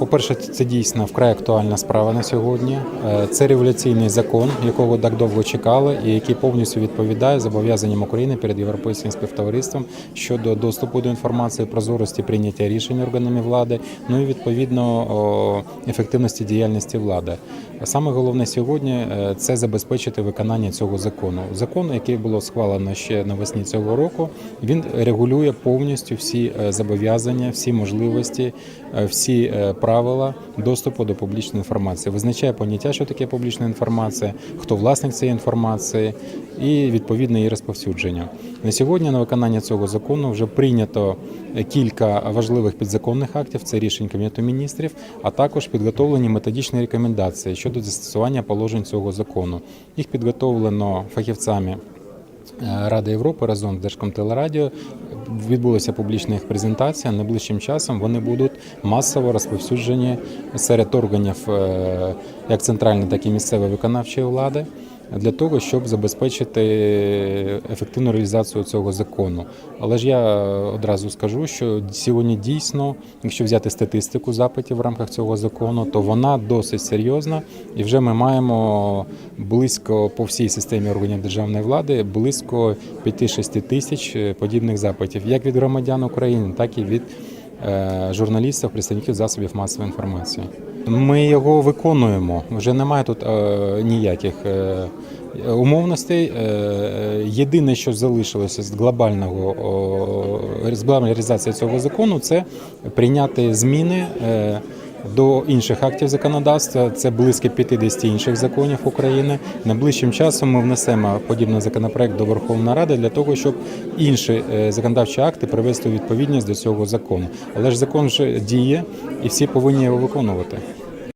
По-перше, це дійсно вкрай актуальна справа на сьогодні. Е, Це революційний закон, якого так довго чекали, і який повністю відповідає зобов'язанням України перед європейським співтовариством щодо доступу до інформації, прозорості прийняття рішень органами влади, ну і відповідно ефективності діяльності влади. Саме головне сьогодні е, це забезпечити виконання цього закону. Закон, який було схвалено ще навесні цього року, він регулює повністю всі е, зобов'язання, всі можливості, всі е, правила доступу до публічної інформації. Визначає поняття, що таке публічна інформація, хто власник цієї інформації, і відповідне її розповсюдження. На сьогодні на виконання цього закону вже прийнято кілька важливих підзаконних актів. Це рішень Кабінету міністрів, а також підготовлені методичні рекомендації щодо застосування положень цього закону. Їх підготовлено фахівцями. Е, Ради Європи разом з Держкомтелерадіо відбулася публічна їх презентація. Найближчим часом вони будуть масово розповсюджені серед органів е, як центральної, так і місцевої виконавчої влади для того, щоб забезпечити ефективну реалізацію цього закону. Але ж я одразу скажу, що сьогодні дійсно, якщо взяти статистику запитів в рамках цього закону, то вона досить серйозна, і вже ми маємо близько по всій системі органів державної влади близько 5-6 тисяч подібних запитів, як від громадян України, так і від журналістів, представників засобів масової інформації. Ми його виконуємо. Вже немає тут е, ніяких е, умовностей. Е, єдине, що залишилося з глобального з глобальної реалізації цього закону, це прийняти зміни. До інших актів законодавства це близько 50 інших законів України. Найближчим часом ми внесемо подібний законопроект до Верховної Ради для того, щоб інші е, законодавчі акти привести у відповідність до цього закону. Але ж закон вже діє, і всі повинні його виконувати.